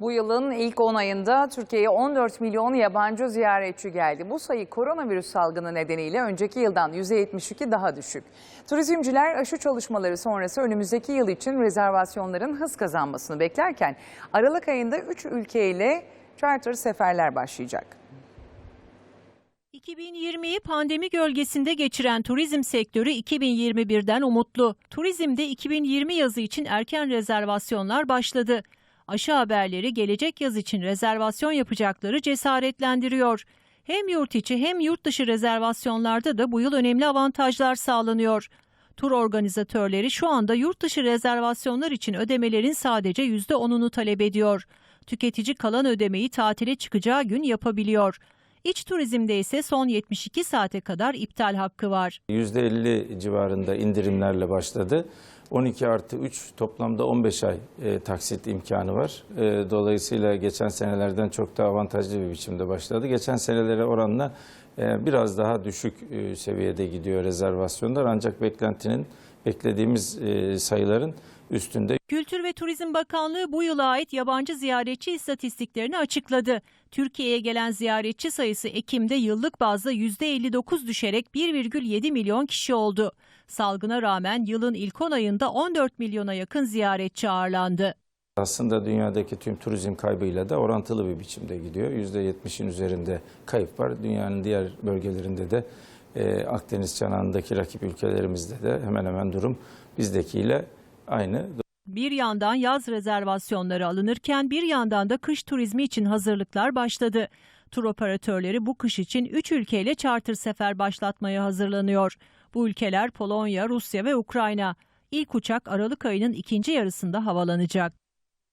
Bu yılın ilk 10 ayında Türkiye'ye 14 milyon yabancı ziyaretçi geldi. Bu sayı koronavirüs salgını nedeniyle önceki yıldan %72 daha düşük. Turizmciler aşı çalışmaları sonrası önümüzdeki yıl için rezervasyonların hız kazanmasını beklerken Aralık ayında 3 ülkeyle charter seferler başlayacak. 2020'yi pandemi gölgesinde geçiren turizm sektörü 2021'den umutlu. Turizmde 2020 yazı için erken rezervasyonlar başladı. Aşı haberleri gelecek yaz için rezervasyon yapacakları cesaretlendiriyor. Hem yurt içi hem yurt dışı rezervasyonlarda da bu yıl önemli avantajlar sağlanıyor. Tur organizatörleri şu anda yurt dışı rezervasyonlar için ödemelerin sadece %10'unu talep ediyor. Tüketici kalan ödemeyi tatile çıkacağı gün yapabiliyor. İç turizmde ise son 72 saate kadar iptal hakkı var. %50 civarında indirimlerle başladı. 12 artı 3 toplamda 15 ay e, taksit imkanı var. E, dolayısıyla geçen senelerden çok daha avantajlı bir biçimde başladı. Geçen senelere oranla e, biraz daha düşük e, seviyede gidiyor rezervasyonlar ancak beklentinin beklediğimiz e, sayıların üstünde. Kültür ve Turizm Bakanlığı bu yıla ait yabancı ziyaretçi istatistiklerini açıkladı. Türkiye'ye gelen ziyaretçi sayısı Ekim'de yıllık bazda %59 düşerek 1,7 milyon kişi oldu. Salgına rağmen yılın ilk 10 ayında 14 milyona yakın ziyaretçi ağırlandı. Aslında dünyadaki tüm turizm kaybıyla da orantılı bir biçimde gidiyor. %70'in üzerinde kayıp var. Dünyanın diğer bölgelerinde de e, Akdeniz çanağındaki rakip ülkelerimizde de hemen hemen durum bizdekiyle aynı. Bir yandan yaz rezervasyonları alınırken bir yandan da kış turizmi için hazırlıklar başladı. Tur operatörleri bu kış için 3 ülkeyle charter sefer başlatmaya hazırlanıyor. Bu ülkeler Polonya, Rusya ve Ukrayna. İlk uçak Aralık ayının ikinci yarısında havalanacak.